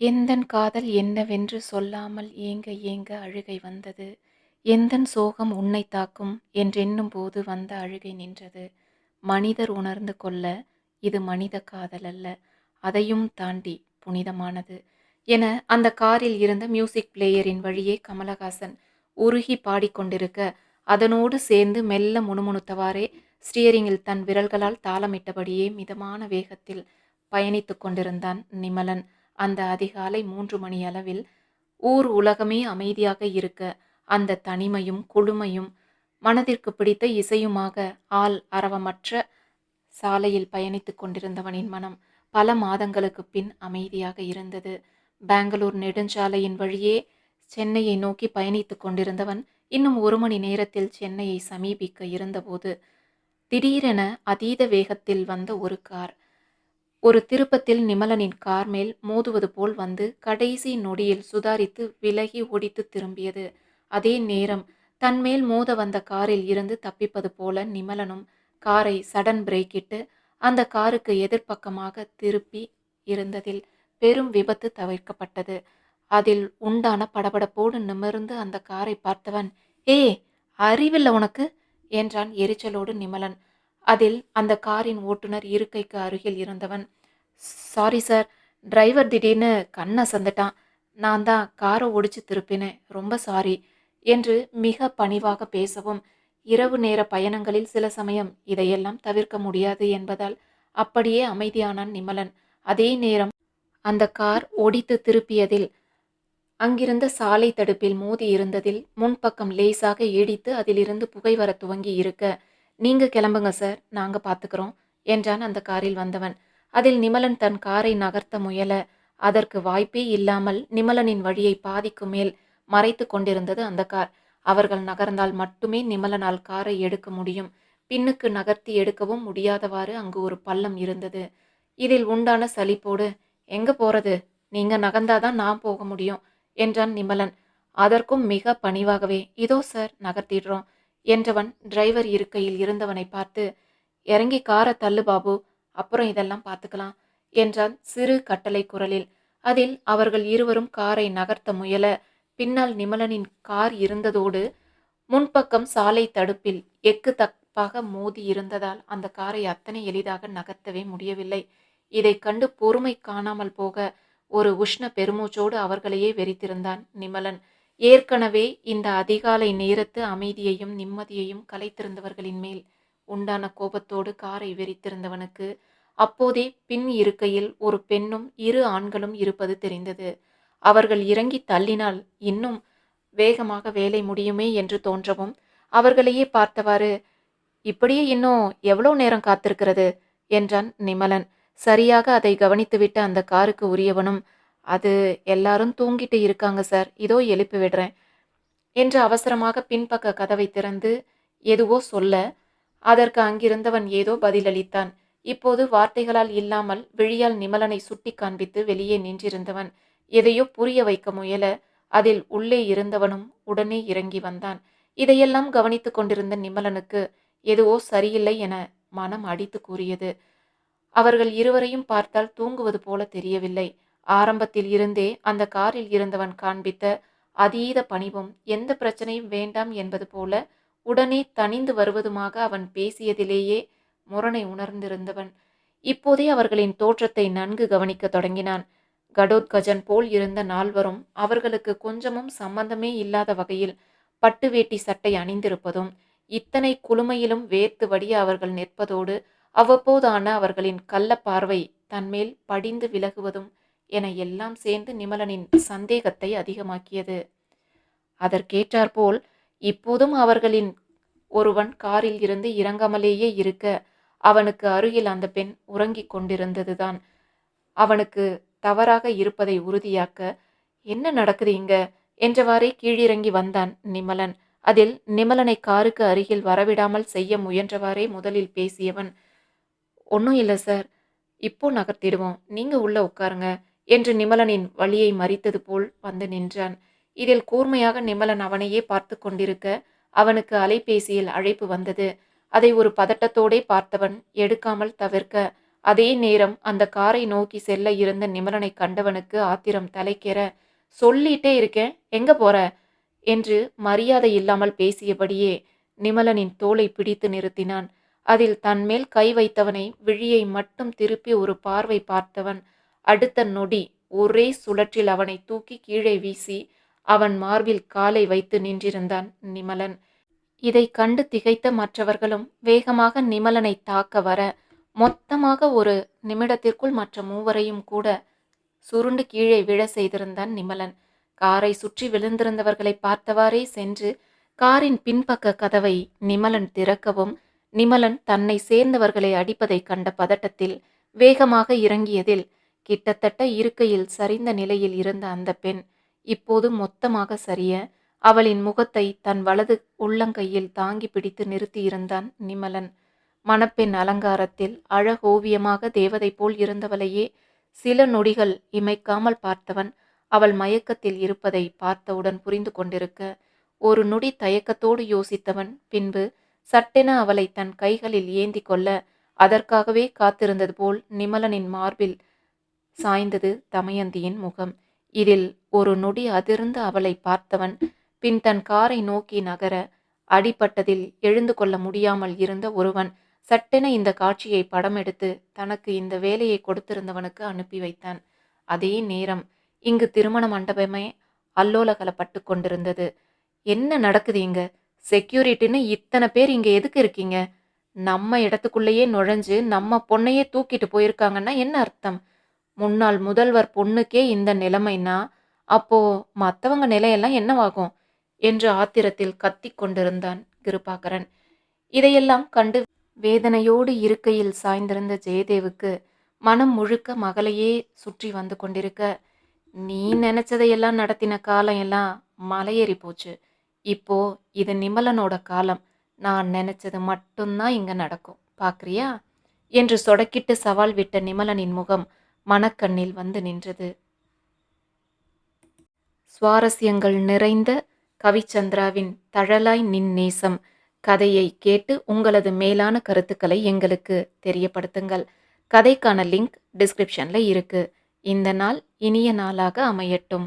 எந்தன் காதல் என்னவென்று சொல்லாமல் ஏங்க ஏங்க அழுகை வந்தது? எந்தன் சோகம் உன்னை தாக்கும்? என்றெண்ணும் போது வந்த அழுகை நின்றது. மனிதர் உணர்ந்து கொள்ள இது மனித காதல் அல்ல. அதையும் தாண்டி புனிதமானது. என அந்த காரில் இருந்த மியூசிக் பிளேயரின் வழியே கமலஹாசன் உருகி பாடிக்கொண்டிருக்க அதனோடு சேர்ந்து மெல்ல முணுமுணுத்தவாறே ஸ்டியரிங்கில் தன் விரல்களால் தாளமிட்டபடியே மிதமான வேகத்தில் பயணித்து கொண்டிருந்தான் நிமலன். அந்த அதிகாலை மூன்று மணி அளவில் ஊர் உலகமே அமைதியாக இருக்க அந்த தனிமையும் குளுமையும் மனதிற்கு பிடித்த இசையுமாக ஆள் அரவமற்ற சாலையில் பயணித்து கொண்டிருந்தவனின் மனம் பல மாதங்களுக்கு பின் அமைதியாக இருந்தது. பெங்களூர் நெடுஞ்சாலையின் வழியே சென்னையை நோக்கி பயணித்துக் கொண்டிருந்தவன் இன்னும் ஒரு மணி நேரத்தில் சென்னையை சமீபிக்க இருந்தபோது திடீரென அதீத வேகத்தில் வந்த ஒரு கார் ஒரு திருப்பத்தில் நிமலனின் கார் மேல் மோதுவது போல் வந்து கடைசி நொடியில் சுதாரித்து விலகி ஓடித்து திரும்பியது. அதே நேரம் தன்மேல் மோத வந்த காரில் இருந்து தப்பிப்பது போல நிமலனும் காரை சடன் பிரேக்கிட்டு அந்த காருக்கு எதிர்ப்பக்கமாக திருப்பி இருந்ததில் பெரும் விபத்து தவிர்க்கப்பட்டது. அதில் உண்டான படபடப்போடு நிமிர்ந்து அந்த காரை பார்த்தவன் ஏ அறிவில்லை உனக்கு? என்றான் எரிச்சலோடு நிமலன். அதில் அந்த காரின் ஓட்டுநர் இருக்கைக்கு அருகில் இருந்தவன் சாரி சார் டிரைவர் திடீர்னு கண்ணை சந்துட்டான் நான் தான் காரை ஒடிச்சு திருப்பினேன். ரொம்ப சாரி என்று மிக பணிவாக பேசவும் இரவு நேர பயணங்களில் சில சமயம் இதையெல்லாம் தவிர்க்க முடியாது என்பதால் அப்படியே அமைதியானான் நிமலன். அதே நேரம் அந்த கார் ஒடித்து திருப்பியதில் அங்கிருந்த சாலை தடுப்பில் மோதி இருந்ததில் முன்பக்கம் லேசாக இடித்து அதிலிருந்து புகை வர துவங்கி இருக்க நீங்க கிளம்புங்க சார் நாங்க பாத்துக்கிறோம் என்றான் அந்த காரில் வந்தவன். அதில் நிமலன் தன் காரை நகர்த்த முயல அதற்கு வாய்ப்பே இல்லாமல் நிமலனின் வழியை பாதிக்கு மேல் மறைத்து கொண்டிருந்தது அந்த கார். அவர்கள் நகர்ந்தால் மட்டுமே நிமலனால் காரை எடுக்க முடியும். பின்னுக்கு நகர்த்தி எடுக்கவும் முடியாதவாறு அங்கு ஒரு பள்ளம் இருந்தது. இதில் உண்டான சலிப்போடு எங்க போறது? நீங்க நகர்ந்தாதான் நான் போக முடியும் என்றான் நிமலன். அதற்கும் மிக பணிவாகவே. இதோ சார் நகர்த்திடுறோம் என்றவன் டிரைவர் இருக்கையில் இருந்தவனை பார்த்து இறங்கி காரை தள்ளு பாபு. அப்புறம் இதெல்லாம் பார்த்துக்கலாம் என்றான் சிறு கட்டளை குரலில். அதில் அவர்கள் இருவரும் காரை நகர்த்த முயல பின்னால் நிமலனின் கார் இருந்ததோடு முன்பக்கம் சாலை தடுப்பில் எக்கு தப்பாக மோதி இருந்ததால் அந்த காரை அத்தனை எளிதாக நகர்த்தவே முடியவில்லை. இதை கண்டு பொறுமை காணாமல் போக ஒரு உஷ்ண பெருமூச்சோடு அவர்களையே வெறித்திருந்தான் நிமலன். ஏற்கனவே இந்த அதிகாலை நேரத்து அமைதியையும் நிம்மதியையும் கலைத்திருந்தவர்களின் மேல் உண்டான கோபத்தோடு காரை வெறித்திருந்தவனுக்கு அப்போதே பின் இருக்கையில் ஒரு பெண்ணும் இரு ஆண்களும் இருப்பது தெரிந்தது. அவர்கள் இறங்கி தள்ளினால் இன்னும் வேகமாக வேலை முடியுமே என்று தோன்றவும் அவர்களையே பார்த்தவாறு இப்படியே இன்னும் எவ்வளோ நேரம் காத்திருக்கிறது? என்றான் நிமலன். சரியாக அதை கவனித்துவிட்டு அந்த காருக்கு உரியவனும் அது எல்லாரும் தூங்கிட்டு இருக்காங்க சார் இதோ எழுப்பி விடுறேன் என்று அவசரமாக பின்பக்க கதவை திறந்து எதுவோ சொல்ல அதற்கு அங்கிருந்தவன் ஏதோ பதிலளித்தான். இப்போது வார்த்தைகளால் இல்லாமல் விழியால் நிமலனை சுட்டி காண்பித்து வெளியே நின்றிருந்தவன் எதையோ புரிய வைக்க முயல அதில் உள்ளே இருந்தவனும் உடனே இறங்கி வந்தான். இதையெல்லாம் கவனித்து கொண்டிருந்த நிமலனுக்கு எதுவோ சரியில்லை என மனம் அடித்து கூறியது. அவர்கள் இருவரையும் பார்த்தால் தூங்குவது போல தெரியவில்லை. ஆரம்பத்தில் இருந்தே அந்த காரில் இருந்தவன் காண்பித்த அதீத பணிவும் எந்த பிரச்சனையும் வேண்டாம் என்பது போல உடனே தணிந்து வருவதுமாக அவன் பேசியதிலேயே முரணை உணர்ந்திருந்தவன். இப்போதே அவர்களின் தோற்றத்தை நன்கு கவனிக்கத் தொடங்கினான். கடோத்கஜன் போல் இருந்த நால்வரும் அவர்களுக்கு கொஞ்சமும் சம்பந்தமே இல்லாத வகையில் பட்டு வேட்டி சட்டை அணிந்திருப்பதும் இத்தனை குளுமையிலும் வேர்த்து வடிய அவர்கள் நிற்பதோடு அவ்வப்போதான அவர்களின் கள்ள பார்வை தன்மேல் படிந்து விலகுவதும் என எல்லாம் சேர்ந்து நிமலனின் சந்தேகத்தை அதிகமாக்கியது. அதற்கேற்றாற்போல் இப்போதும் அவர்களின் ஒருவன் காரில் இருந்து இறங்காமலேயே இருக்க அவனுக்கு அருகில் அந்த பெண் உறங்கிக் கொண்டிருந்ததுதான். அவனுக்கு தவறாக இருப்பதை உறுதியாக்க என்ன நடக்குது இங்க? என்றவாறே கீழிறங்கி வந்தான் நிமலன். அதில் நிமலனை காருக்கு அருகில் வரவிடாமல் செய்ய முயன்றவாறே முதலில் பேசியவன் ஒன்றும் இல்லை சார் இப்போ நகர்த்திடுவோம். நீங்க உள்ள உட்காருங்க என்று நிமலனின் வழியை மறித்தது போல் வந்து நின்றான். இதில் கூர்மையாக நிமலன் அவனையே பார்த்து கொண்டிருக்க அவனுக்கு அலைபேசியில் அழைப்பு வந்தது. அதை ஒரு பதட்டத்தோடே பார்த்தவன் எடுக்காமல் தவிர்க்க அதே நேரம் அந்த காரை நோக்கி செல்ல இருந்த நிமலனை கண்டவனுக்கு ஆத்திரம் தலைக்கேற சொல்லிட்டே இருக்கேன். எங்க போற? என்று மரியாதை இல்லாமல் பேசியபடியே நிமலனின் தோளை பிடித்து நிறுத்தினான். அதில் தன்மேல் கை வைத்தவனை விழியை மட்டும் திருப்பி ஒரு பார்வை பார்த்தவன் அடுத்த நொடி ஒரே சுழற்றில் அவனை தூக்கி கீழே வீசி அவன் மார்பில் காலை வைத்து நின்றிருந்தான் நிமலன். இதை கண்டு திகைத்த மற்றவர்களும் வேகமாக நிமலனை தாக்க வர மொத்தமாக ஒரு நிமிடத்திற்குள் மற்ற மூவரையும் கூட சுருண்டு கீழே விழ செய்திருந்தான் நிமலன். காரை சுற்றி விழுந்திருந்தவர்களை பார்த்தவாறே சென்று காரின் பின்பக்க கதவை நிமலன் திறக்கவும் நிமலன் தன்னை சேர்ந்தவர்களை அடிப்பதைக் கண்ட பதட்டத்தில் வேகமாக இறங்கியதில் கிட்டத்தட்ட இருக்கையில் சரிந்த நிலையில் இருந்த அந்த பெண் இப்போது மொத்தமாக சரிய. அவளின் முகத்தை தன் வலது உள்ளங்கையில் தாங்கி பிடித்து நிறுத்தியிருந்தான் நிமலன். மணப்பெண் அலங்காரத்தில் அழகோவியமாக தேவதை போல் இருந்தவளையே. சில நொடிகள் இமைக்காமல் பார்த்தவன் அவள் மயக்கத்தில் இருப்பதை பார்த்தவுடன் புரிந்து கொண்டிருக்க. ஒரு நொடி தயக்கத்தோடு யோசித்தவன் பின்பு சட்டென அவளை தன் கைகளில் ஏந்தி கொள்ள அதற்காகவே காத்திருந்தது போல் நிமலனின் மார்பில் சாய்ந்தது தமயந்தியின் முகம். இதில் ஒரு நொடி அதிர்ந்து அவளை பார்த்தவன் பின் தன் காரை நோக்கி நகர அடிபட்டதில் எழுந்து கொள்ள முடியாமல் இருந்த ஒருவன் சட்டென இந்த காட்சியை படமெடுத்து தனக்கு இந்த வேலையை கொடுத்திருந்தவனுக்கு அனுப்பி வைத்தான். அதே நேரம் இங்கு திருமண மண்டபமே அல்லோலகலப்பட்டு கொண்டிருந்தது. என்ன நடக்குது இங்க? செக்யூரிட்டின்னு இத்தனை பேர் இங்க எதுக்கு இருக்கீங்க? நம்ம இடத்துக்குள்ளேயே நுழைஞ்சு நம்ம பொண்ணையே தூக்கிட்டு போயிருக்காங்கன்னா என்ன அர்த்தம்? முன்னாள் முதல்வர் பொண்ணுக்கே இந்த நிலைமைனா அப்போ மற்றவங்க நிலையெல்லாம் என்னவாகும்? என்று ஆத்திரத்தில் கத்தி கொண்டிருந்தான் கிருபாகரன். இதையெல்லாம் கண்டு வேதனையோடு இருக்கையில் சாய்ந்திருந்த ஜெயதேவுக்கு மனம் முழுக்க மகளையே சுற்றி வந்து கொண்டிருக்க நீ நினைச்சதையெல்லாம் நடத்தின காலம் எல்லாம் மலையேறி போச்சு. இப்போ இது நிமலனோட காலம். நான் நினைச்சது மட்டும்தான் இங்க நடக்கும். பாக்குறியா? என்று சொடக்கிட்டு சவால் விட்ட நிமலனின் முகம் மனக்கண்ணில் வந்து நின்றது. சுவாரஸ்யங்கள் நிறைந்த கவிச்சந்திராவின் தழலாய் நின் நேசம். கதையை கேட்டு உங்களது மேலான கருத்துக்களை எங்களுக்கு தெரியப்படுத்துங்கள். கதைக்கான லிங்க் டிஸ்கிரிப்ஷனில் இருக்கு. இந்த நாள் இனிய நாளாக அமையட்டும்.